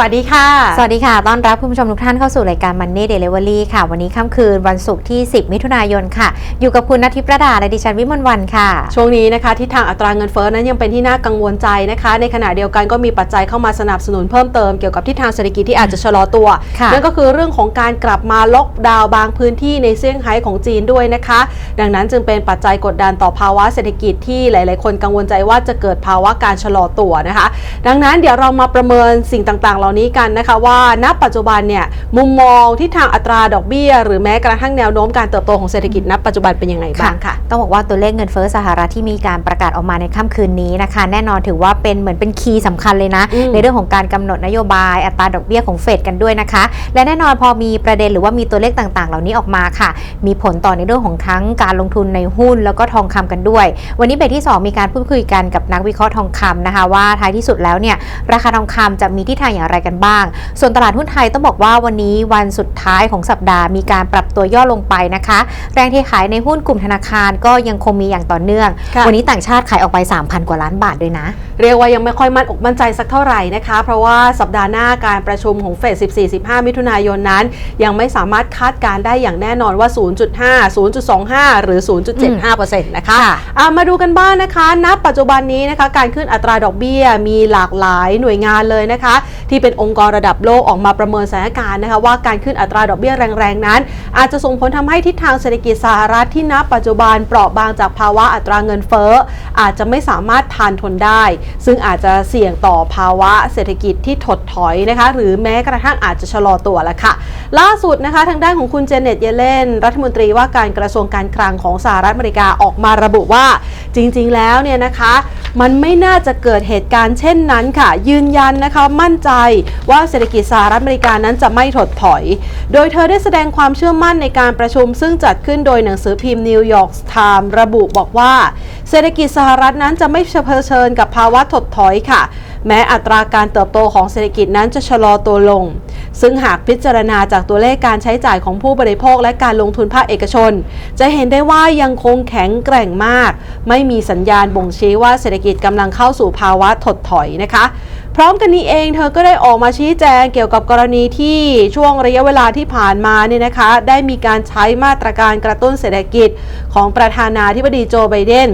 วัสดีค่ะ สวัสดีค่ะ ต้อนรับคุณผู้ชมทุกท่านเข้าสู่รายการ Money Delivery ค่ะ วันนี้ค่ำคืนวันศุกร์ที่ 10 มิถุนายนค่ะ อยู่กับคุณนัททิพย์ประดาและดิฉันวิมลวันค่ะ ช่วงนี้นะคะที่ทางอัตราเงินเฟ้อนั้นยังเป็นที่น่ากังวลใจนะคะ ในขณะเดียวกันก็มีปัจจัยเข้ามาสนับสนุนเพิ่มเติมเกี่ยวกับทิศทางเศรษฐกิจที่อาจจะชะลอตัวค่ะนั่นก็คือเรื่องของการกลับมาล็อกดาวน์บางพื้นที่ในเซี่ยงไฮ้ของจีนด้วยนะคะ ดังนั้นจึงเป็นปัจจัยกดดันต่อภาวะเศรษฐกิจที่หลาย ๆ คนกังวลใจว่าจะเกิดภาวะการชะลอตัวนะคะ ดังนั้นเดี๋ยวเรามาประเมินสิ่งต่างๆเหล่านี้กันนะคะว่าณปัจจุบันเนี่ยมุมมองที่ทางอัตราดอกเบี้ย หรือแม้กระทั่งแนวโน้มการเติบโตของเศรษฐกิจณปัจจุบันเป็นยังไงบ้างค่ะ ต้องบอกว่าตัวเลขเงินเฟ้อสหรัฐที่มีการประกาศออกมาในค่ำคืนนี้นะคะ แน่นอนถือว่าเป็นเหมือนเป็นคีย์สำคัญเลยนะอืมในเรื่องของการกำหนดนโยบายอัตราดอกเบี้ยของเฟดกันด้วยนะคะ และแน่นอนพอมีประเด็นหรือว่ามีตัวเลขต่างๆ เหล่านี้ออกมาค่ะ มีผลต่อในเรื่องของทั้งการลงทุนในหุ้นแล้วก็ทองคำกันด้วย วันนี้เบรกที่ 2 มีการพูดคุยกันกับนักวิเคราะห์ทองคำนะคะว่าท้ายที่สุดแล้วเนี่ยราคาทองคำจะมีทิศทางอย่างไรกันบ้าง ส่วนตลาดหุ้นไทยต้องบอกว่าวันนี้วันสุดท้ายของสัปดาห์มีการปรับตัวย่อลงไปนะคะ แรงเทขายในหุ้นกลุ่มธนาคารก็ยังคงมีอย่างต่อเนื่องค่ะวันนี้ต่างชาติขายออกไป 3,000 กว่าล้านบาทด้วยนะ เรียกว่ายังไม่ค่อยมั่นอกมั่นใจสักเท่าไหร่นะคะ เพราะว่าสัปดาห์หน้าการประชุมของเฟด14-15 มิถุนายนนั้น ยังไม่สามารถคาดการณ์ได้อย่างแน่นอนว่า 0.5 0.25 หรือ 0.75%นะคะค่ะอะมาดูกันบ้างนะคะ ณ ปัจจุบันนี้นะคะ การขึ้นอัตราดอกเบี้ยมีหลากหลายหน่วยงานเลยนะคะ ที่เป็นองค์กรระดับโลกออกมาประเมินสถานการณ์นะคะว่าการขึ้นอัตราดอกเบี้ยแรงๆ นั้น อาจจะส่งผลทำให้ทิศทางเศรษฐกิจสหรัฐที่ณปัจจุบันเปราะบางจากภาวะอัตราเงินเฟ้ออาจจะไม่สามารถทานทนได้ ซึ่งอาจจะเสี่ยงต่อภาวะเศรษฐกิจที่ถดถอยนะคะหรือแม้กระทั่งอาจจะชะลอตัวละค่ะ ล่าสุดนะคะทางด้านของคุณเจเน็ตเยเลนรัฐมนตรีว่าการกระทรวงการคลังของสหรัฐอเมริกาออกมาระบุว่า จริงๆแล้วเนี่ยนะคะ มันไม่น่าจะเกิดเหตุการณ์เช่นนั้นค่ะ ยืนยันนะคะมั่นใจว่าเศรษฐกิจสหรัฐอเมริกานั้นจะไม่ถดถอย โดยเธอได้แสดงความเชื่อมั่นในการประชุม ซึ่งจัดขึ้นโดยหนังสือพิมพ์นิวยอร์กไทม์ระบุบอกว่า เศรษฐกิจสหรัฐนั้นจะไม่เผชิญกับภาวะถดถอยค่ะ แม้อัตราการเติบโตของเศรษฐกิจนั้นจะชะลอตัวลง ซึ่งหากพิจารณาจากตัวเลขการใช้จ่ายของผู้บริโภคและการลงทุนภาคเอกชน จะเห็นได้ว่ายังคงแข็งแกร่งมาก ไม่มีสัญญาณบ่งชี้ว่าเศรษฐกิจกำลังเข้าสู่ภาวะถดถอยนะคะ ร้อมกันนี้เองเธอก็ได้ออกมาชี้แจงเกี่ยวกับกรณีที่ช่วงระยะเวลาที่ผ่านมาเนี่ยนะคะ ได้มีการใช้มาตรการกระตุ้นเศรษฐกิจของประธานาธิบดีโจไบเดน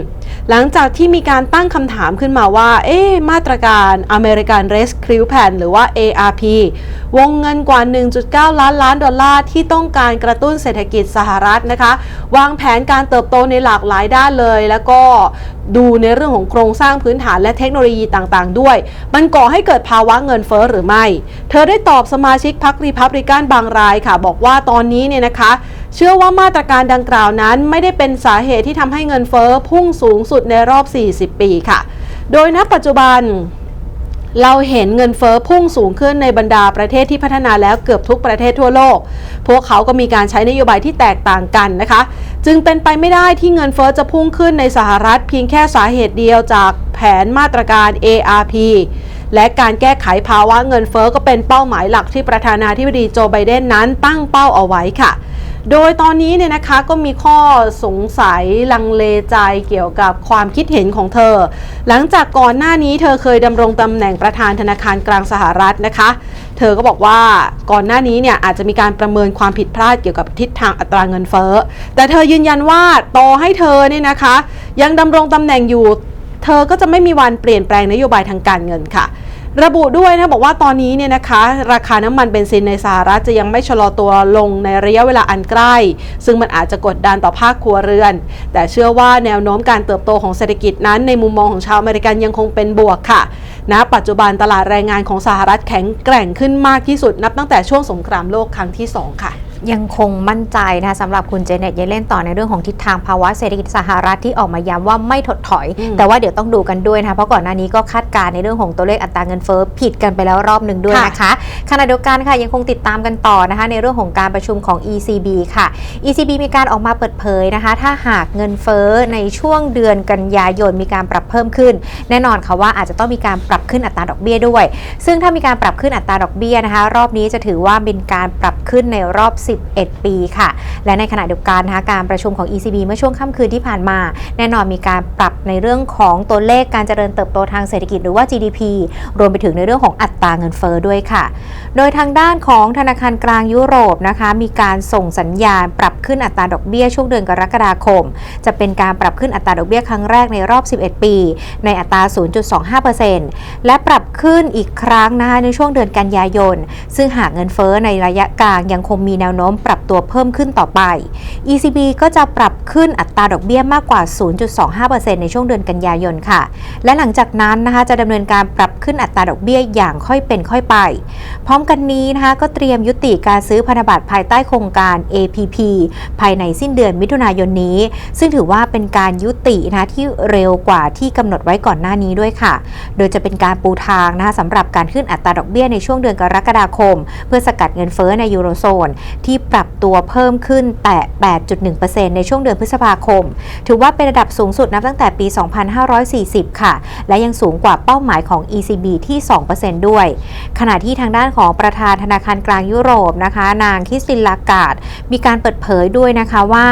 หลังจากที่มีการตั้งคำถามขึ้นมาว่า เอ๊มาตรการ American Rescue Plan หรือว่า ARP วงเงินกว่า 1.9 ล้านล้านดอลลาร์ที่ต้องการกระตุ้นเศรษฐกิจสหรัฐนะคะ วางแผนการเติบโตในหลากหลายด้านเลย แล้วก็ดูในเรื่องของโครงสร้างพื้นฐานและเทคโนโลยีต่างๆ ด้วย มันก่อให้เกิดภาวะเงินเฟ้อหรือไม่ เธอได้ตอบสมาชิกพรรครีพับลิกันบางรายค่ะ บอกว่าตอนนี้เนี่ยนะคะ เชื่อว่ามาตรการดังกล่าวนั้นไม่ได้เป็นสาเหตุที่ทำให้เงินเฟ้อพุ่งสูงสุดในรอบ 40 ปีค่ะ โดยณปัจจุบันเราเห็นเงินเฟ้อพุ่งสูงขึ้นในบรรดาประเทศที่พัฒนาแล้วเกือบทุกประเทศทั่วโลก พวกเขาก็มีการใช้นโยบายที่แตกต่างกันนะคะ จึงเป็นไปไม่ได้ที่เงินเฟ้อจะพุ่งขึ้นในสหรัฐเพียงแค่สาเหตุเดียวจากแผนมาตรการ ARP และการแก้ไขภาวะเงินเฟ้อก็เป็นเป้าหมายหลักที่ประธานาธิบดีโจไบเดนนั้นตั้งเป้าเอาไว้ค่ะ โดยตอนนี้เนี่ยนะคะก็มีข้อสงสัยลังเลใจเกี่ยวกับความคิดเห็นของเธอ หลังจากก่อนหน้านี้เธอเคยดำรงตำแหน่งประธานธนาคารกลางสหรัฐนะคะ เธอก็บอกว่าก่อนหน้านี้เนี่ยอาจจะมีการประเมินความผิดพลาดเกี่ยวกับทิศทางอัตราเงินเฟ้อ แต่เธอยืนยันว่าต่อให้เธอเนี่ยนะคะ ยังดำรงตำแหน่งอยู่ เธอก็จะไม่มีวันเปลี่ยนแปลงนโยบายทางการเงินค่ะ ระบุด้วยนะบอกว่าตอนนี้เนี่ยนะคะราคาน้ำมันเบนซินในสหรัฐจะยังไม่ชะลอตัวลงในระยะเวลาอันใกล้ ซึ่งมันอาจจะกดดันต่อภาคครัวเรือน แต่เชื่อว่าแนวโน้มการเติบโตของเศรษฐกิจนั้น ในมุมมองของชาวอเมริกันยังคงเป็นบวกค่ะณปัจจุบันตลาดแรงงานของสหรัฐแข็งแกร่งขึ้นมากที่สุดนับตั้งแต่ช่วงสงครามโลกครั้งที่สองค่ะ ยังคงมั่นใจนะคะสำหรับคุณเจเน็ตเยเลนต่อในเรื่องของทิศทางภาวะเศรษฐกิจสหรัฐที่ออกมาย้ำว่าไม่ถดถอยอืมแต่ว่าเดี๋ยวต้องดูกันด้วยนะคะเพราะก่อนหน้านี้ก็คาดการณ์ในเรื่องของตัวเลขอัตราเงินเฟ้อผิดกันไปแล้วรอบหนึ่งด้วยนะคะ ขณะเดียวกันค่ะยังคงติดตามกันต่อนะคะในเรื่องของการประชุมของ ECB ค่ะ ECB มีการออกมาเปิดเผยนะคะ ถ้าหากเงินเฟ้อในช่วงเดือนกันยายนมีการปรับเพิ่มขึ้น แน่นอนค่ะว่าอาจจะต้องมีการปรับขึ้นอัตราดอกเบี้ยด้วย ซึ่งถ้ามีการปรับขึ้นอัตราดอกเบี้ยนะคะ รอบนี้จะถือว่าเป็นการปรับขึ้นในรอบ 11 ปีค่ะ และในขณะเดียวกันนะคะการประชุมของ ECB เมื่อช่วงค่ำคืนที่ผ่านมา แน่นอนมีการปรับในเรื่องของตัวเลขการเจริญเติบโตทางเศรษฐกิจหรือว่า GDP รวมไปถึงในเรื่องของอัตราเงินเฟ้อด้วยค่ะโดยทางด้านของธนาคารกลางยุโรปนะคะ มีการส่งสัญญาณปรับขึ้นอัตราดอกเบี้ยช่วงเดือนกรกฎาคม จะเป็นการปรับขึ้นอัตราดอกเบี้ยครั้งแรกในรอบ 11 ปี ในอัตรา 0.25%และปรับขึ้นอีกครั้งนะคะในช่วงเดือนกันยายน ซึ่งหากเงินเฟ้อในระยะกลางยังคงมีแนวโน้มปรับตัวเพิ่มขึ้นต่อไป ECB ก็จะปรับขึ้นอัตราดอกเบี้ยมากกว่า 0.25%ในช่วงเดือนกันยายนค่ะ และหลังจากนั้นนะคะจะดำเนินการปรับขึ้นอัตราดอกเบี้ยอย่างค่อยเป็นค่อยไปพร้อมกันนี้นะคะก็เตรียมยุติการซื้อพันธบัตรภายใต้โครงการ APP ภายในสิ้นเดือนมิถุนายนนี้ ซึ่งถือว่าเป็นการยุตินะคะที่เร็วกว่าที่กำหนดไว้ก่อนหน้านี้ด้วยค่ะ โดยจะเป็นการปูทางนะคะสำหรับการขึ้นอัตราดอกเบี้ยในช่วงเดือนกรกฎาคม เพื่อสกัดเงินเฟ้อในยูโรโซน ที่ปรับตัวเพิ่มขึ้นแต่ 8.1%ในช่วงเดือนพฤษภาคม ถือว่าเป็นระดับสูงสุดนับตั้งแต่ปี 2540 ค่ะ และยังสูงกว่าเป้าหมายของ ECB ที่ 2%ด้วย ขณะที่ทางด้านของประธานธนาคารกลางยุโรปนะคะ นางคิสตินลากาดมีการเปิดเผยด้วยนะคะว่า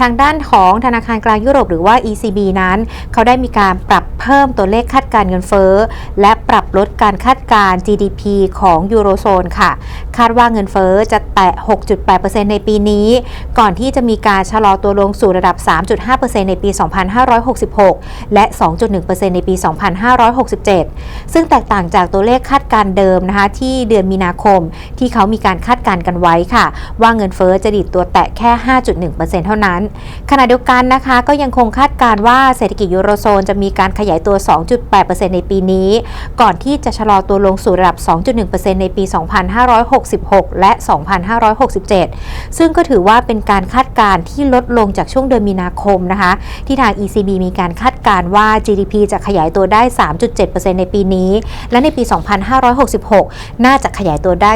ทางด้านของธนาคารกลางยุโรปหรือว่า ECB นั้น เขาได้มีการปรับเพิ่มตัวเลขคาดการเงินเฟ้อ และปรับลดการคาดการ GDP ของยูโรโซนค่ะ คาดว่าเงินเฟ้อจะแตะ 6.8%ในปีนี้ ก่อนที่จะมีการชะลอตัวลงสู่ระดับ 3.5%ในปี 2566 และ 2.1%ในปี 2567 ซึ่งแตกต่างจากตัวเลขคาดการเดิมนะคะที่เดือนมีนาคม ที่เขามีการคาดการณ์กันไว้ค่ะ ว่าเงินเฟ้อจะดีดตัวแตะแค่ 5.1%เท่านั้น ขณะเดียวกันนะคะ ก็ยังคงคาดการณ์ว่าเศรษฐกิจยูโรโซนจะมีการขยายตัว 2.8%ในปีนี้ ก่อนที่จะชะลอตัวลงสู่ระดับ 2.1%ในปี 2566 และ 2567 ซึ่งก็ถือว่าเป็นการคาดการณ์ที่ลดลงจากช่วงเดือนมีนาคมนะคะ ที่ทาง ECB มีการคาดการณ์ว่า GDP จะขยายตัวได้ 3.7%ในปีนี้ และในปี 2566 น่าจะขยายตัวได้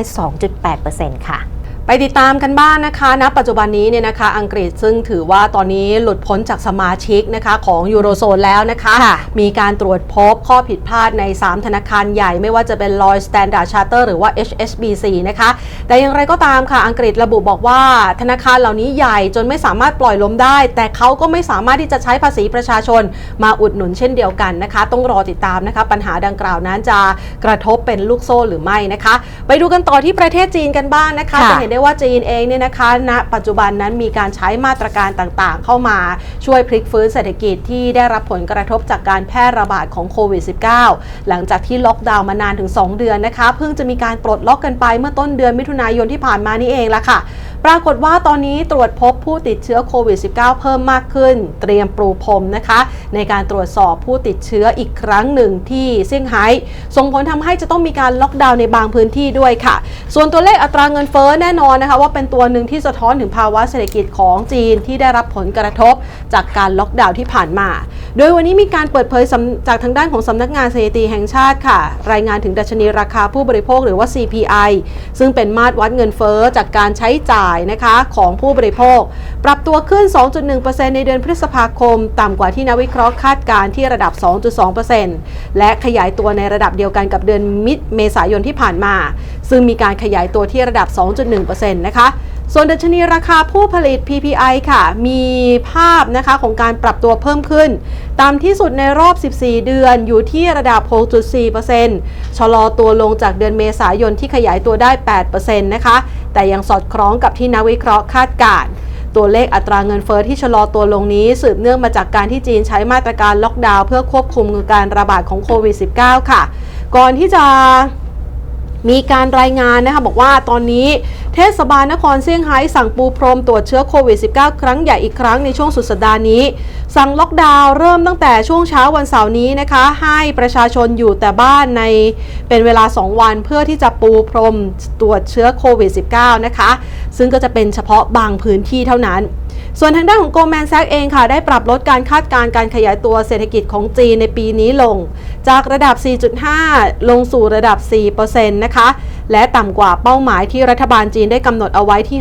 2.8%ค่ะ ไปติดตามกันบ้างนะคะณปัจจุบันนี้เนี่ยนะคะ อังกฤษซึ่งถือว่าตอนนี้หลุดพ้นจากสมาชิกนะคะของยูโรโซนแล้วนะคะค่ะมีการตรวจพบข้อผิดพลาดใน 3 ธนาคารใหญ่ไม่ว่าจะเป็น Lloyds Standard Charter หรือว่า HSBC นะคะ แต่อย่างไรก็ตามค่ะ อังกฤษระบุบอกว่า ธนาคารเหล่านี้ใหญ่จนไม่สามารถปล่อยล้มได้ แต่เขาก็ไม่สามารถที่จะใช้ภาษีประชาชน มาอุดหนุนเช่นเดียวกันนะคะ ต้องรอติดตามนะคะ ปัญหาดังกล่าวนั้นจะกระทบเป็นลูกโซ่หรือไม่นะคะ ไปดูกันต่อที่ประเทศจีนกันบ้างนะคะค่ะจะเห็นได้ว่าจีนเองเนี่ยนะคะณปัจจุบันนั้นมีการใช้มาตรการต่างๆ เข้ามาช่วยพลิกฟื้นเศรษฐกิจที่ได้รับผลกระทบจากการแพร่ระบาดของโควิด -19 หลังจากที่ล็อกดาวน์มานานถึง 2 เดือนนะคะเพิ่งจะมีการปลดล็อกกันไปเมื่อต้นเดือนมิถุนายนที่ผ่านมานี่เองละค่ะปรากฏว่าตอนนี้ตรวจพบผู้ติดเชื้อโควิด -19 เพิ่มมากขึ้น เตรียมปรูพรมนะคะ ในการตรวจสอบผู้ติดเชื้ออีกครั้งหนึ่งที่เซี่ยงไฮ้ส่งผลทำให้จะต้องมีการล็อกดาวน์ในบางพื้นที่ด้วยค่ะ ส่วนตัวเลขอัตราเงินเฟ้อแน่นอนนะคะว่าเป็นตัวหนึ่งที่สะท้อนถึงภาวะเศรษฐกิจของจีนที่ได้รับผลกระทบจากการล็อกดาวน์ที่ผ่านมา โดยวันนี้มีการเปิดเผยจากทางด้านของสำนักงานสถิติแห่งชาติค่ะ รายงานถึงดัชนีราคาผู้บริโภคหรือว่า CPI ซึ่งเป็นมาตรวัดเงินเฟ้อจากการใช้จ่ายนะคะของผู้บริโภค ปรับตัวขึ้น 2.1%ในเดือนพฤษภาคม ต่ำกว่าที่นักวิเคราะห์คาดการณ์ที่ระดับ 2.2%และขยายตัวในระดับเดียวกันกับเดือนมิเมษายนที่ผ่านมา ซึ่งมีการขยายตัวที่ระดับ 2.1%นะคะ ส่วนดัชนีราคาผู้ผลิต PPI ค่ะ มีภาพนะคะของการปรับตัวเพิ่มขึ้น ตามที่สุดในรอบ 14 เดือนอยู่ที่ระดับ 6.4%ชะลอตัวลงจากเดือนเมษายนที่ขยายตัวได้ 8%นะคะ แต่ยังสอดคล้องกับที่นักวิเคราะห์คาดการณ์ตัวเลขอัตราเงินเฟอ้อที่ชะลอตัวลงนี้ สืบเนื่องมาจากการที่จีนใช้มาตรการล็อกดาวน์เพื่อควบคุมการระบาดของโควิด -19 ค่ะ ก่อนที่จะ มีการรายงานนะคะบอกว่าตอนนี้เทศบาลนครเซี่ยงไฮ้สั่งปูพรมตรวจเชื้อโควิด -19 ครั้งใหญ่อีกครั้งในช่วงสุดสัปดาห์นี้ สั่งล็อกดาวน์เริ่มตั้งแต่ช่วงเช้าวันเสาร์นี้นะคะ ให้ประชาชนอยู่แต่บ้านในเป็นเวลา 2 วันเพื่อที่จะปูพรมตรวจเชื้อโควิด -19 นะคะ ซึ่งก็จะเป็นเฉพาะบางพื้นที่เท่านั้นส่วนทางด้านของ Goldman Sachs เองค่ะ ได้ปรับลดการคาดการณ์การขยายตัวเศรษฐกิจของจีนในปีนี้ลง จากระดับ 4.5 ลงสู่ระดับ 4%นะคะ และต่ำกว่าเป้าหมายที่รัฐบาลจีนได้กำหนดเอาไว้ที่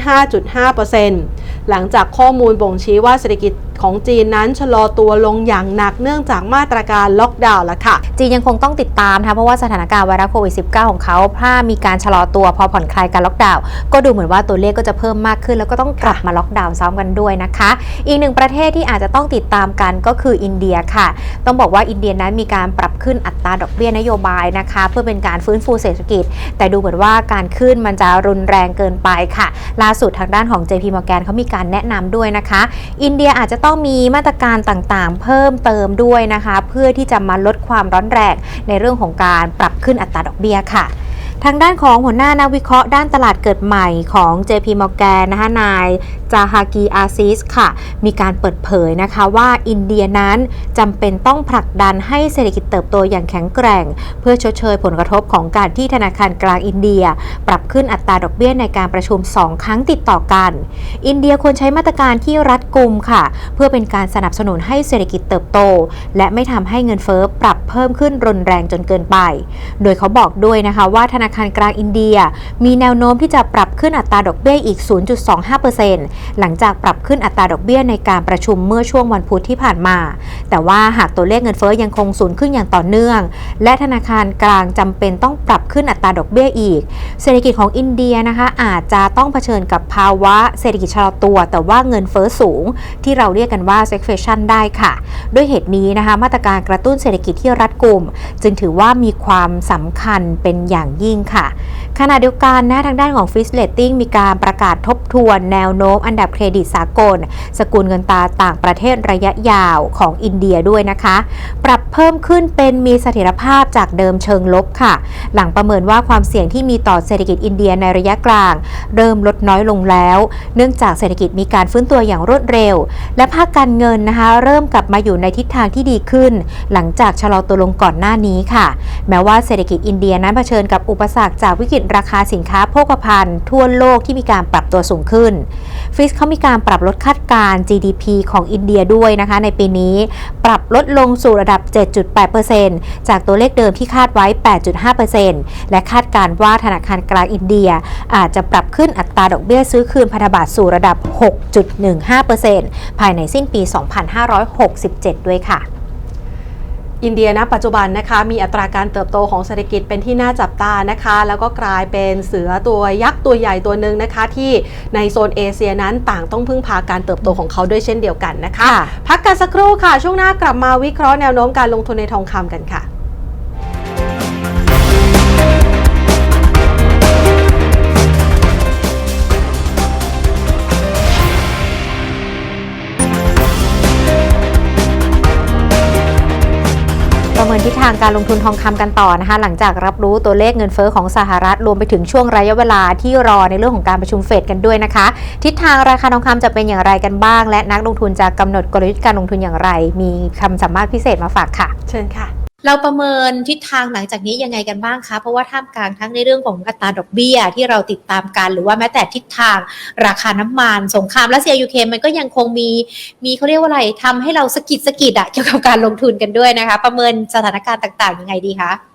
5.5%หลังจากข้อมูลบ่งชี้ว่าเศรษฐกิจของจีนนั้นชะลอตัวลงอย่างหนักเนื่องจากมาตรการล็อกดาวน์ล้วค่ะ จีนยังคงต้องติดตามนะคะเพราะว่าสถานการณ์ไวรัสโควิด -19 ของเขาถ้ามีการชะลอตัวพอผ่อนคลายการล็อกดาวน์ก็ดูเหมือนว่าตัวเลขก็จะเพิ่มมากขึ้น แล้วก็ต้องกลับมาล็อกดาวน์ซ้อมกันด้วยนะคะ อีกหนึ่งประเทศที่อาจจะต้องติดตามกันก็คืออินเดียค่ะ ต้องบอกว่าอินเดียนั้นมีการปรับขึ้นึ้นอัตราดอกเบี้ยนโยบายนะคะ เพื่อเป็นการฟื้นฟูเศรษฐกิจ แต่ดูเหมือนว่าการขึ้นมันจะรุนแรงเกินไปค่ะ ล่าสุดทางด้านของ JP Morgan เขามีการแนะนำด้วยนะคะ อินเดียอาจจะต้องมีมาตรการต่างๆ เพิ่มเติมด้วยนะคะ เพื่อที่จะมาลดความร้อนแรงในเรื่องของการปรับขึ้นอัตราดอกเบี้ยค่ะ ทางด้านของหัวหน้านักวิเคราะห์ด้านตลาดเกิดใหม่ของ JP Morgan นะคะนายจาฮากีอาซิสค่ะ มีการเปิดเผยนะคะว่าอินเดียนั้นจำเป็นต้องผลักดันให้เศรษฐกิจเติบโตอย่างแข็งแกร่ง เพื่อชดเชยผลกระทบของการที่ธนาคารกลางอินเดีย ปรับขึ้นอัตราดอกเบี้ยในการประชุม 2 ครั้งติดต่อกัน อินเดียควรใช้มาตรการที่รัดกุมค่ะ เพื่อเป็นการสนับสนุนให้เศรษฐกิจเติบโต และไม่ทำให้เงินเฟ้อปรับเพิ่มขึ้นรุนแรงจนเกินไป โดยเขาบอกด้วยนะคะว่าธนาคารกลางอินเดีย มีแนวโน้มที่จะปรับขึ้นอัตราดอกเบี้ยอีก 0.25%หลังจากปรับขึ้นอัตราดอกเบี้ยในการประชุมเมื่อช่วงวันพุธที่ผ่านมา แต่ว่าหากตัวเลขเงินเฟ้อยังคงสูงขึ้นอย่างต่อเนื่อง และธนาคารกลางจำเป็นต้องปรับขึ้นอัตราดอกเบี้ยอีก เศรษฐกิจของอินเดียนะคะอาจจะต้องเผชิญกับภาวะเศรษฐกิจชะลอตัว แต่ว่าเงินเฟ้อสูง ที่เราเรียกกันว่า stagflation ได้ค่ะ ด้วยเหตุนี้นะคะมาตรการกระตุ้นเศรษฐกิจที่รัดกุม จึงถือว่ามีความสำคัญเป็นอย่างยิ่งค่ะ ขณะเดียวกันนะทางด้านของ Fitch Rating มีการประกาศทบทวนแนวโน้มอันดับเครดิตสากล สกุลเงินตราต่างประเทศระยะยาวของอินเดียด้วยนะคะ ปรับเพิ่มขึ้นเป็นมีเสถียรภาพจากเดิมเชิงลบค่ะ หลังประเมินว่าความเสี่ยงที่มีต่อเศรษฐกิจอินเดียในระยะกลาง เริ่มลดน้อยลงแล้ว เนื่องจากเศรษฐกิจมีการฟื้นตัวอย่างรวดเร็ว และภาคการเงินนะคะ เริ่มกลับมาอยู่ในทิศทางที่ดีขึ้น หลังจากชะลอตัวลงก่อนหน้านี้ค่ะ แม้ว่าเศรษฐกิจอินเดียนั้นเผชิญกับอุปสรรคจากวิกฤตราคาสินค้าโภคภัณฑ์ทั่วโลกที่มีการปรับตัวสูงขึ้น ฟิสเขามีการปรับลดคาดการ์ GDP ของอินเดียด้วยนะคะ ในปีนี้ปรับลดลงสู่ระดับ 7.8%จากตัวเลขเดิมที่คาดไว้ 8.5%และคาดการณ์ว่าธนาคารกลางอินเดีย อาจจะปรับขึ้นอัตราดอกเบี้ยซื้อคืนพันธบัตรสู่ระดับ 6.15%ภายในสิ้นปี 2567 ด้วยค่ะ อินเดียณปัจจุบันนะคะมีอัตราการเติบโตของเศรษฐกิจเป็นที่น่าจับตานะคะ แล้วก็กลายเป็นเสือตัวยักษ์ตัวใหญ่ตัวหนึ่งนะคะ ที่ในโซนเอเชียนั้นต่างต้องพึ่งพาการเติบโตของเขาด้วยเช่นเดียวกันนะคะค่ะพักกันสักครู่ค่ะ ช่วงหน้ากลับมาวิเคราะห์แนวโน้มการลงทุนในทองคำกันค่ะ เมินทิศทางการลงทุนทองคำกันต่อนะคะ หลังจากรับรู้ตัวเลขเงินเฟอ้อของสหรัฐรวมไปถึงช่วงระยะเวลาที่รอในเรื่องของการประชุมเฟดกันด้วยนะคะ ทิศทางราคาทองคำจะเป็นอย่างไรกันบ้าง และนักลงทุนจะกำหนดกลยุทธ์การลงทุนอย่างไร มีคำสามารถพิเศษมาฝากค่ะ เชิญค่ะ เราประเมินทิศทางหลังจากนี้ยังไงกันบ้างคะ เพราะว่าท่ามกลางทั้งในเรื่องของอัตราดอกเบี้ยที่เราติดตามกัน หรือว่าแม้แต่ทิศทางราคาน้ำมัน สงครามรัสเซียยูเครนมันก็ยังคงมีมีเขาเรียกว่าอะไรทำให้เราสะกิดสะกิดอะเกี่ยวกับการลงทุนกันด้วยนะคะ ประเมินสถานการณ์ต่างๆยังไงดีคะ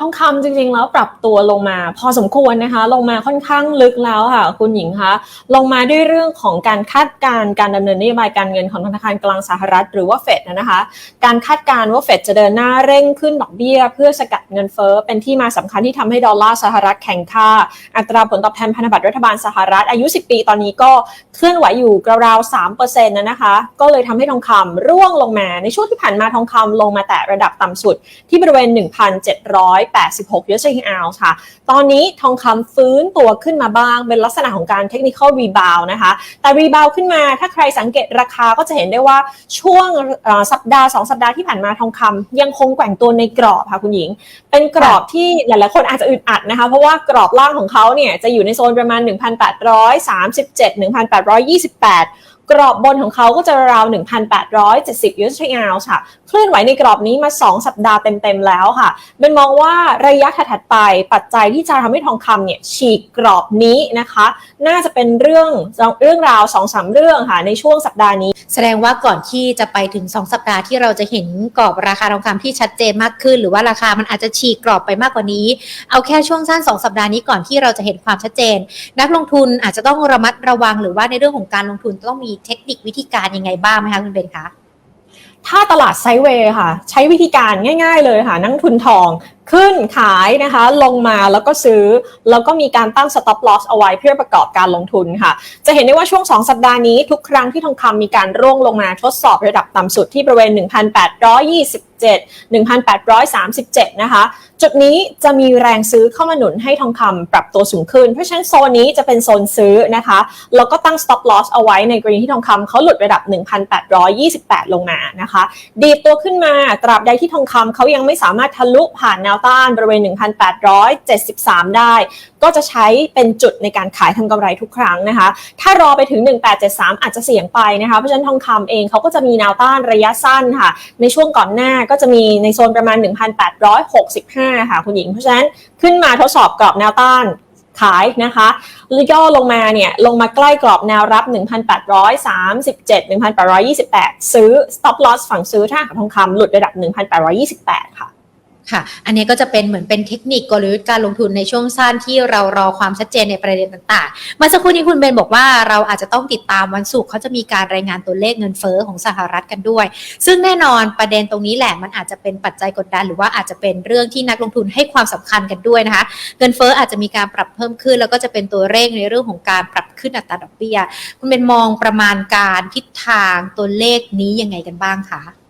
ทองคำจริงๆแล้วปรับตัวลงมา พอสมควรนะคะ ลงมาค่อนข้างลึกแล้วค่ะ คุณหญิงคะลงมาด้วยเรื่องของการคาดการณ์การดำเนินนโยบายการเงินของธนาคารกลางสหรัฐ หรือว่าเฟดนะคะ การคาดการณ์ว่าเฟดจะเดินหน้าเร่งขึ้นดอกเบี้ย เพื่อสกัดเงินเฟ้อเป็นที่มาสำคัญที่ทำให้ดอลลาร์สหรัฐแข็งค่า อัตราผลตอบแทนพันธบัตรรัฐบาลสหรัฐอายุ 10 ปีตอนนี้ก็เคลื่อนไหวอยู่ราวๆ3%นะนะคะ ก็เลยทำให้ทองคำร่วงลงมา ในช่วงที่ผ่านมาทองคำลงมาแตะระดับต่ำสุดที่บริเวณ 1,700 186 US j ounce ค่ะ ตอนนี้ทองคำฟื้นตัวขึ้นมาบ้าง เป็นลักษณะของการเทคนิคอลรีบาวนะคะ แต่รีบาวขึ้นมาถ้าใครสังเกตราคาก็จะเห็นได้ว่าช่วงสัปดาห์ 2 สัปดาห์ที่ผ่านมาทองคำยังคงแกว่งตัวในกรอบค่ะคุณหญิง เป็นกรอบที่หลาย ๆ คนอาจจะอึดอัดนะคะ เพราะว่ากรอบล่างของเขาเนี่ยจะอยู่ในโซนประมาณ 1,837 1,828กรอบบนของเขาก็จะราว 1,870 US ออนซ์ค่ะเคลื่อนไหวในกรอบนี้มา 2 สัปดาห์เต็มๆแล้วค่ะเป็นมองว่าระยะถัดๆไปปัจจัยที่จะทำให้ทองคำเนี่ยฉีกกรอบนี้นะคะ น่าจะเป็นเรื่องเรื่องราว2-3เรื่องค่ะในช่วงสัปดาห์นี้ แสดงว่าก่อนที่จะไปถึง 2 สัปดาห์ที่เราจะเห็นกรอบราคาทองคำที่ชัดเจนมากขึ้น หรือว่าราคามันอาจจะฉีกกรอบไปมากกว่านี้ เอาแค่ช่วงสั้น 2 สัปดาห์นี้ก่อนที่เราจะเห็นความชัดเจน นักลงทุนอาจจะต้องระมัดระวังหรือว่าในเรื่องของการลงทุนต้องมีเทคนิควิธีการยังไงบ้างไหมคะคุณเบนคะ ถ้าตลาดไซด์เวย์ค่ะ ใช้วิธีการง่าย ๆ เลยค่ะ นักทุนทอง ขึ้นขายนะคะ ลงมาแล้วก็ซื้อ แล้วก็มีการตั้ง stop loss เอาไว้เพื่อประกอบการลงทุนค่ะ จะเห็นได้ว่าช่วง 2 สัปดาห์นี้ทุกครั้งที่ทองคำมีการร่วงลงมาทดสอบระดับต่ำสุดที่บริเวณ 1,827 1,837 นะคะ จุดนี้จะมีแรงซื้อเข้ามาหนุนให้ทองคำปรับตัวสูงขึ้น เพราะฉะนั้นโซนนี้จะเป็นโซนซื้อนะคะ แล้วก็ตั้ง stop loss เอาไว้ในกรณีที่ทองคำเขาหลุดระดับ 1,828 ลงมานะคะ ดีตัวขึ้นมาตราบใดที่ทองคำเขายังไม่สามารถทะลุผ่านแนววต้านบริเวณ 1,873 ได้ ก็จะใช้เป็นจุดในการขายทำกำไรทุกครั้งนะคะ ถ้ารอไปถึง 1873 อาจจะเสี่ยงไปนะคะ เพราะฉะนั้นทองคำเองเขาก็จะมีแนวต้านระยะสั้นค่ะ ในช่วงก่อนหน้าก็จะมีในโซนประมาณ 1,865 ค่ะคุณหญิง เพราะฉะนั้นขึ้นมาทดสอบกรอบแนวต้านขายนะคะย่อลงมาเนี่ยลงมาใกล้กรอบแนวรับ 1,837 1,828 ซื้อ stop loss ฝั่งซื้อถ้าหากทองคำหลุดระดับ 1,828 ค่ะ ค่ะ อันนี้ก็จะเป็นเหมือนเป็นเทคนิคกลยุทธ์การลงทุนในช่วงสั้นที่เรารอความชัดเจนในประเด็นต่างๆมื่อสักครู่นี้คุณเบนบอกว่าเราอาจจะต้องติดตามวันศุกร์เขาจะมีการรายงานตัวเลขเงินเฟ้อของสหรัฐกันด้วย ซึ่งแน่นอนประเด็นตรงนี้แหละมันอาจจะเป็นปัจจัยกดดัน หรือว่าอาจจะเป็นเรื่องที่นักลงทุนให้ความสำคัญกันด้วยนะคะ เงินเฟ้ออาจจะมีการปรับเพิ่มขึ้น แล้วก็จะเป็นตัวเร่งในเรื่องของการปรับขึ้นอัตราดอกเบี้ย คุณเบนมองประมาณการทิศทางตัวเลขนี้ยังไงกันบ้างคะ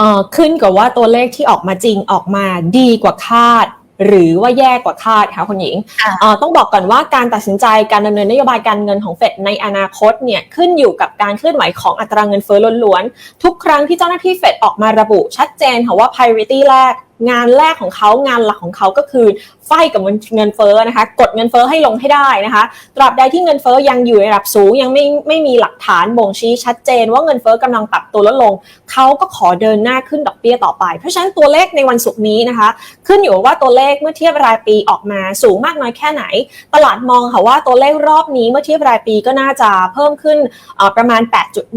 เอ่อขึ้นกับว่าตัวเลขที่ออกมาจริงออกมาดีกว่าคาด หรือว่าแย่กว่าคาดค่ะคุณหญิงค่ะเอ่อต้องบอกก่อนว่าการตัดสินใจการดำเนินนโยบายการเงินของเฟดในอนาคตเนี่ยขึ้นอยู่กับการเคลื่อนไหวของอัตราเงินเฟ้อล้วนๆ ทุกครั้งที่เจ้าหน้าที่เฟดออกมาระบุชัดเจนค่ะว่า priority แรกงานแรกของเขางานหลักของเขาก็คือ ไฟกับเงินเฟ้อนะคะ กดเงินเฟ้อให้ลงให้ได้นะคะ ตราบใดที่เงินเฟ้อยังอยู่ในระดับสูง ยังไม่ไม่มีหลักฐานบ่งชี้ชัดเจน ว่าเงินเฟ้อกำลังปรับตัวลดลง เขาก็ขอเดินหน้าขึ้นดอกเบี้ยต่อไป เพราะฉะนั้นตัวเลขในวันศุกร์นี้นะคะ ขึ้นอยู่ว่าตัวเลขเมื่อเทียบรายปีออกมาสูงมากน้อยแค่ไหน ตลาดมองค่ะว่าตัวเลขรอบนี้เมื่อเทียบรายปีก็น่าจะเพิ่มขึ้นประมาณ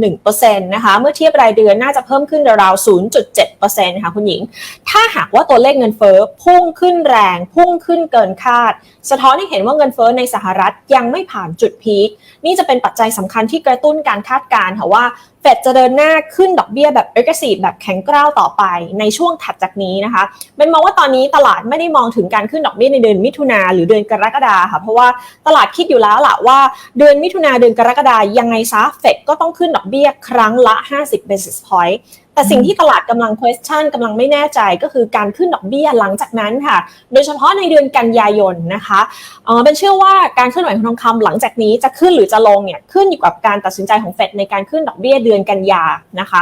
8.1%นะคะเมื่อเทียบรายเดือนน่าจะเพิ่มขึ้นราวๆ0.7%ค่ะคุณหญิง ถ้าหากว่าตัวเลขเงินเฟ้อพุ่งขึ้นแรงพุ่งขึ้นเกินคาด สะท้อนให้เห็นว่าเงินเฟ้อในสหรัฐยังไม่ผ่านจุดพีคนี่จะเป็นปัจจัยสำคัญที่กระตุ้นการคาดการณ์ค่ะว่าเฟดจะเดินหน้าขึ้นดอกเบี้ยแบบ aggressive แบบแข็งกร้าวต่อไปในช่วงถัดจากนี้นะคะเป็นมองว่าตอนนี้ตลาดไม่ได้มองถึงการขึ้นดอกเบี้ยในเดือนมิถุนาหรือเดือนกรกฎาค่ะเพราะว่าตลาดคิดอยู่แล้วล่ะว่าเดือนมิถุนาเดือนกรกฎายังไงซะเฟดก็ต้องขึ้นดอกเบี้ยครั้งละ 50 basis point แต่สิ่งที่ตลาดกำลัง question กำลังไม่แน่ใจก็คือการขึ้นดอกเบี้ยหลังจากนั้นค่ะ โดยเฉพาะในเดือนกันยายนนะคะเออเป็นเชื่อว่าการเคลื่อนไหวของทองคำหลังจากนี้จะขึ้นหรือจะลงเนี่ยขึ้นอยู่กับการตัดสินใจของเฟดในการขึ้นดอกเบี้ยเดือนกันยานะคะ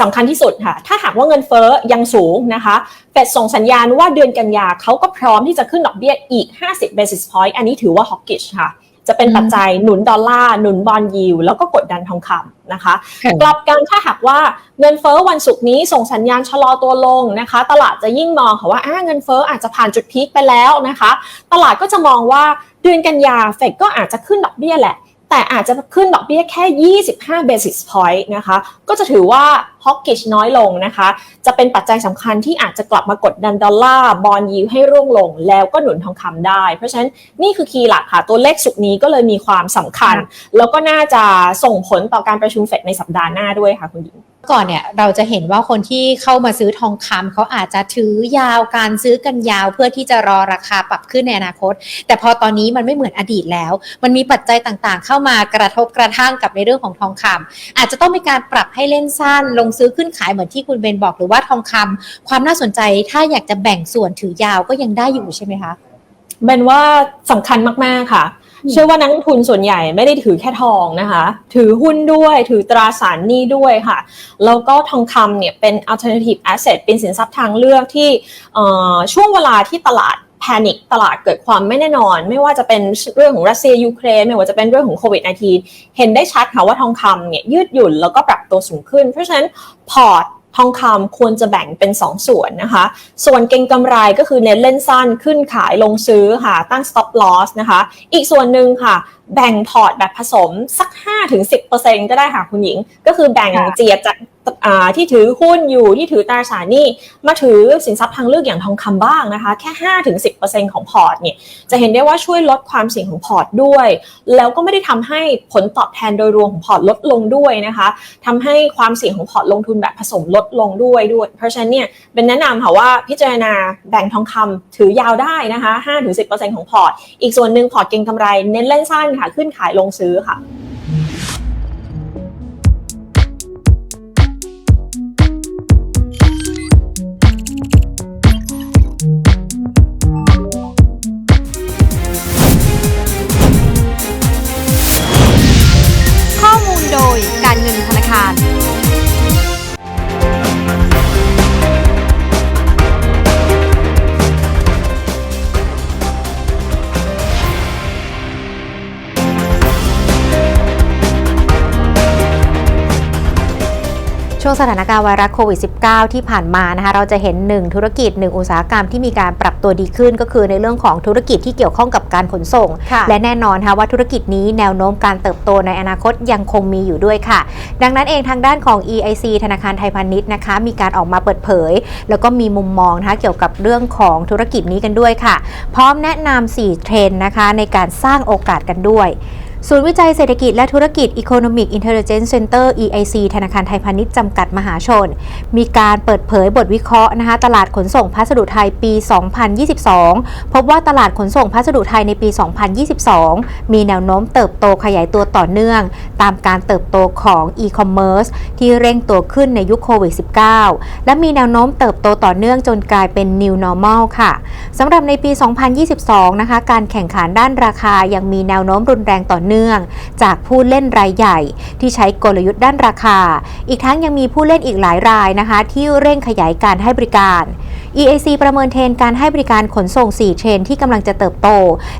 สำคัญที่สุดค่ะ ถ้าหากว่าเงินเฟ้อยังสูงนะคะ เฟดส่งสัญญาณว่าเดือนกันยาเขาก็พร้อมที่จะขึ้นดอกเบี้ยอีก 50 basis point อันนี้ถือว่า hawkish ค่ะ จะเป็นปัจจัยหนุนดอลลาร์หนุนบอลยิวแล้วก็กดดันทองคำนะคะค่ะกลับกันถ้าหากว่าเงินเฟ้อวันศุกร์นี้ส่งสัญญาณชะลอตัวลงนะคะ ตลาดจะยิ่งมองค่ะว่าอ่าเงินเฟ้ออาจจะผ่านจุดพีคไปแล้วนะคะ ตลาดก็จะมองว่าเดือนกันยาเฟดก็อาจจะขึ้นดอกเบี้ยแหละ แต่อาจจะขึ้นดอกเบี้ยแค่ 25 basis point นะคะ ก็จะถือว่า hawkish น้อยลงนะคะ จะเป็นปัจจัยสำคัญที่อาจจะกลับมากดดันดอลลาร์บอลยิวให้ร่วงลง แล้วก็หนุนทองคำได้ เพราะฉะนั้นนี่คือคีย์หลักค่ะ ตัวเลขสุดนี้ก็เลยมีความสำคัญ แล้วก็น่าจะส่งผลต่อการประชุมเฟดในสัปดาห์หน้าด้วยค่ะคุณหญิง ก่อนเนี่ยเราจะเห็นว่าคนที่เข้ามาซื้อทองคำเขาอาจจะถือยาวการซื้อกันยาวเพื่อที่จะรอราคาปรับขึ้นในอนาคต แต่พอตอนนี้มันไม่เหมือนอดีตแล้ว มันมีปัจจัยต่างๆ เข้ามากระทบกระทั่งกับในเรื่องของทองคำอาจจะต้องมีการปรับให้เล่นสั้น ลงซื้อขึ้นขายเหมือนที่คุณเบนบอกหรือว่าทองคำความน่าสนใจถ้าอยากจะแบ่งส่วนถือยาวก็ยังได้อยู่ใช่ไหมคะเป็นว่าสำคัญมากๆค่ะ เชื่อว่านักลงทุนส่วนใหญ่ไม่ได้ถือแค่ทองนะคะ ถือหุ้นด้วย ถือตราสารหนี้ด้วยค่ะ แล้วก็ทองคำเนี่ยเป็น alternative asset เป็นสินทรัพย์ทางเลือกที่ช่วงเวลาที่ตลาดแพนิคตลาดเกิดความไม่แน่นอน ไม่ว่าจะเป็นเรื่องของรัสเซียยูเครนไม่ว่าจะเป็นเรื่องของโควิด -19 เห็นได้ชัดค่ะว่าทองคำเนี่ยยืดหยุ่นแล้วก็ปรับตัวสูงขึ้น เพราะฉะนั้นพอร์ต ทองคำควรจะแบ่งเป็น 2 ส่วนนะคะ ส่วนเก็งกำไรก็คือเน้นเล่นสั้นขึ้นขายลงซื้อค่ะตั้ง stop loss นะคะ อีกส่วนหนึ่งค่ะ แบ่งพอร์ตแบบผสมสัก 5-10%ก็ได้ค่ะคุณหญิง ก็คือแบ่งค่ะเจียดจากอ่าที่ถือหุ้นอยู่ที่ถือตราสารหนี้มาถือสินทรัพย์ทางเลือกอย่างทองคำบ้างนะคะ แค่ 5-10%ของพอร์ตเนี่ยจะเห็นได้ว่าช่วยลดความเสี่ยงของพอร์ตด้วย แล้วก็ไม่ได้ทำให้ผลตอบแทนโดยรวมของพอร์ตลดลงด้วยนะคะทำให้ความเสี่ยงของพอร์ตลงทุนแบบผสมลดลงด้วยด้วย เพราะฉะนั้นเนี่ยเป็นแนะนำค่ะว่าพิจารณาแบ่งทองคำถือยาวได้นะคะ 5-10%ของพอร์ต อีกส่วนหนึ่งพอร์ตเก็งกำไรเน้นเล่นสั้นขาขึ้นขายลงซื้อค่ะ สถานการณ์ไวรัสโควิด -19 ที่ผ่านมานะคะเราจะเห็น 1 ธุรกิจ 1 อุตสาหกรรมที่มีการปรับตัวดีขึ้น ก็คือในเรื่องของธุรกิจที่เกี่ยวข้องกับการขนส่งค่ะและแน่นอนค่ะว่าธุรกิจนี้แนวโน้มการเติบโตในอนาคตยังคงมีอยู่ด้วยค่ะ ดังนั้นเองทางด้านของ EIC ธนาคารไทยพาณิชย์นะคะมีการออกมาเปิดเผย แล้วก็มีมุมมองนะคะเกี่ยวกับเรื่องของธุรกิจนี้กันด้วยค่ะ พร้อมแนะนำ4เทรนด์นะคะในการสร้างโอกาสกันด้วย ศูนย์วิจัยเศรษฐกิจและธุรกิจ Economic Intelligence Center EIC ธนาคารไทยพาณิชย์จำกัดมหาชน มีการเปิดเผยบทวิเคราะห์นะคะตลาดขนส่งพัสดุไทยปี 2022 พบว่าตลาดขนส่งพัสดุไทยในปี 2022 มีแนวโน้มเติบโตขยายตัวต่อเนื่อง ตามการเติบโตของ e-commerce ที่เร่งตัวขึ้นในยุคโควิด -19 และมีแนวโน้มเติบโตต่อเนื่องจนกลายเป็น new normal ค่ะสำหรับในปี 2022 นะคะการแข่งขันด้านราคายังมีแนวโน้มรุนแรงต่อเนื่องจากผู้เล่นรายใหญ่ ที่ใช้กลยุทธ์ด้านราคา อีกทั้งยังมีผู้เล่นอีกหลายรายนะคะ ที่เร่งขยายการให้บริการ EAC ประเมินเทรนด์การให้บริการขนส่ง 4 เทรนที่กำลังจะเติบโต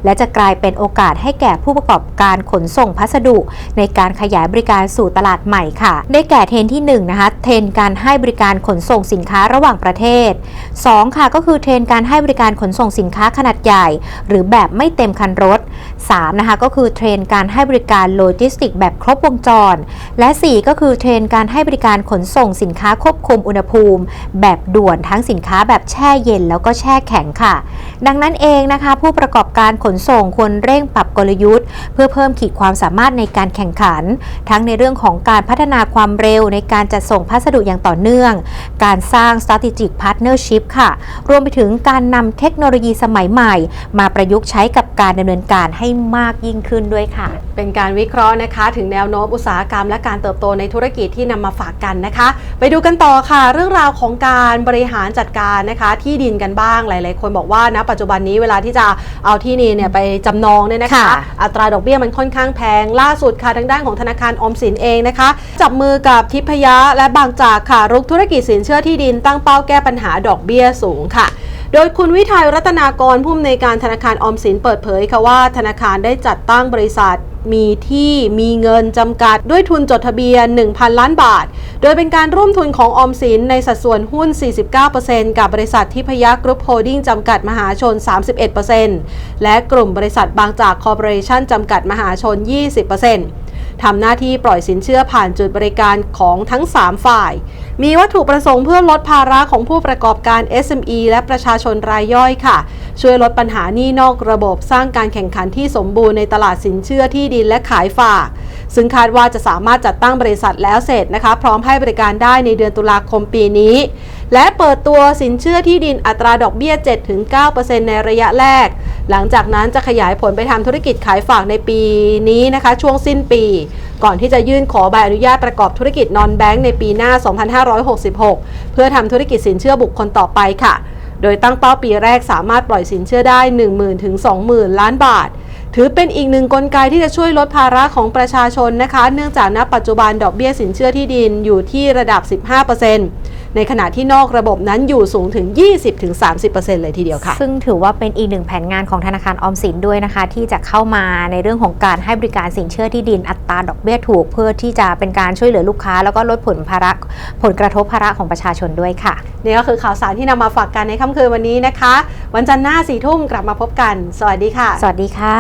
และจะกลายเป็นโอกาสให้แก่ผู้ประกอบการขนส่งพัสดุ ในการขยายบริการสู่ตลาดใหม่ค่ะ ได้แก่เทรนที่1นะคะเทรนด์การให้บริการขนส่งสินค้าระหว่างประเทศ 2 ค่ะก็คือเทรนด์การให้บริการขนส่งสินค้าขนาดใหญ่ หรือแบบไม่เต็มคันรถ 3นะคะก็คือเทรนด์การให้บริการโลจิสติกแบบครบวงจร และ 4 ก็คือเทรนด์การให้บริการขนส่งสินค้าควบคุมอุณหภูมิ แบบด่วนทั้งสินค้าแบบแช่เย็นแล้วก็แช่แข็งค่ะ ดังนั้นเองนะคะ ผู้ประกอบการขนส่งควรเร่งปรับกลยุทธ์ เพื่อเพิ่มขีดความสามารถในการแข่งขัน ทั้งในเรื่องของการพัฒนาความเร็วในการจัดส่งพัสดุอย่างต่อเนื่อง การสร้าง strategic partnership ค่ะ รวมไปถึงการนำเทคโนโลยีสมัยใหม่ มาประยุกต์ใช้กับการดำเนินการให้มากยิ่งขึ้นด้วยค่ะ เป็นการวิเคราะห์นะคะถึงแนวโน้มอุตสาหกรรม และการเติบโตในธุรกิจที่นำมาฝากกันนะคะ ไปดูกันต่อค่ะ เรื่องราวของการบริหารจัดการนะคะที่ดินกันบ้างหลาย ๆ คนบอกว่านะปัจจุบันนี้เวลาที่จะเอาที่ดินเนี่ยไปจำนองเนี่ยนะคะค่ะอัตราดอกเบี้ยมันค่อนข้างแพงล่าสุดค่ะทางด้านของธนาคารออมสินเองนะคะ จับมือกับทิพยะและบางจากค่ะรุกธุรกิจสินเชื่อที่ดินตั้งเป้าแก้ปัญหาดอกเบี้ยสูงค่ะ โดยคุณวิทัยรัตนากรผู้อำนวยการธนาคารออมสินเปิดเผยค่ะว่าธนาคารได้จัดตั้งบริษัทมีที่มีเงินจำกัดด้วยทุนจดทะเบียน 1,000 ล้านบาท โดยเป็นการร่วมทุนของออมสินในสัดส่วนหุ้น 49%กับบริษัททิพยกรุ๊ปโฮลดิ้งจำกัดมหาชน 31%และกลุ่มบริษัทบางจากคอร์ปอเรชั่นจำกัดมหาชน 20%ทำหน้าที่ปล่อยสินเชื่อผ่านจุดบริการของทั้ง 3 ฝ่าย มีวัตถุประสงค์เพื่อลดภาระของผู้ประกอบการ SME และประชาชนรายย่อยค่ะ ช่วยลดปัญหาหนี้นอกระบบสร้างการแข่งขันที่สมบูรณ์ในตลาดสินเชื่อที่ดินและขายฝาก ซึ่งคาดว่าจะสามารถจัดตั้งบริษัทแล้วเสร็จนะคะ พร้อมให้บริการได้ในเดือนตุลาคมปีนี้ และเปิดตัวสินเชื่อที่ดินอัตราดอกเบี้ย 7-9%ในระยะแรก หลังจากนั้นจะขยายผลไปทำธุรกิจขายฝากในปีนี้นะคะ ช่วงสิ้นปี ก่อนที่จะยื่นขอใบอนุญาตประกอบธุรกิจนอนแบงก์ในปีหน้า 2566 เพื่อทำธุรกิจสินเชื่อบุคคลต่อไปค่ะ โดยตั้งเป้าปีแรกสามารถปล่อยสินเชื่อได้ 10,000 ถึง 20,000 ล้านบาท ถือเป็นอีกหนึ่งกลไกที่จะช่วยลดภาระของประชาชนนะคะ เนื่องจากณปัจจุบันดอกเบี้ยสินเชื่อที่ดินอยู่ที่ระดับ 15% ในขณะที่นอกระบบนั้นอยู่สูงถึง 20-30%เลยทีเดียวค่ะ ซึ่งถือว่าเป็นอีกหนึ่งแผนงานของธนาคารออมสินด้วยนะคะ ที่จะเข้ามาในเรื่องของการให้บริการสินเชื่อที่ดินอัตราดอกเบี้ยถูก เพื่อที่จะเป็นการช่วยเหลือลูกค้า แล้วก็ลดผลภาระผลกระทบภาระของประชาชนด้วยค่ะนี่ก็คือข่าวสารที่นำมาฝากกันในค่ำคืนวันนี้นะคะ วันจันทร์หน้าสี่ทุ่มกลับมาพบกัน สวัสดีค่ะ สวัสดีค่ะ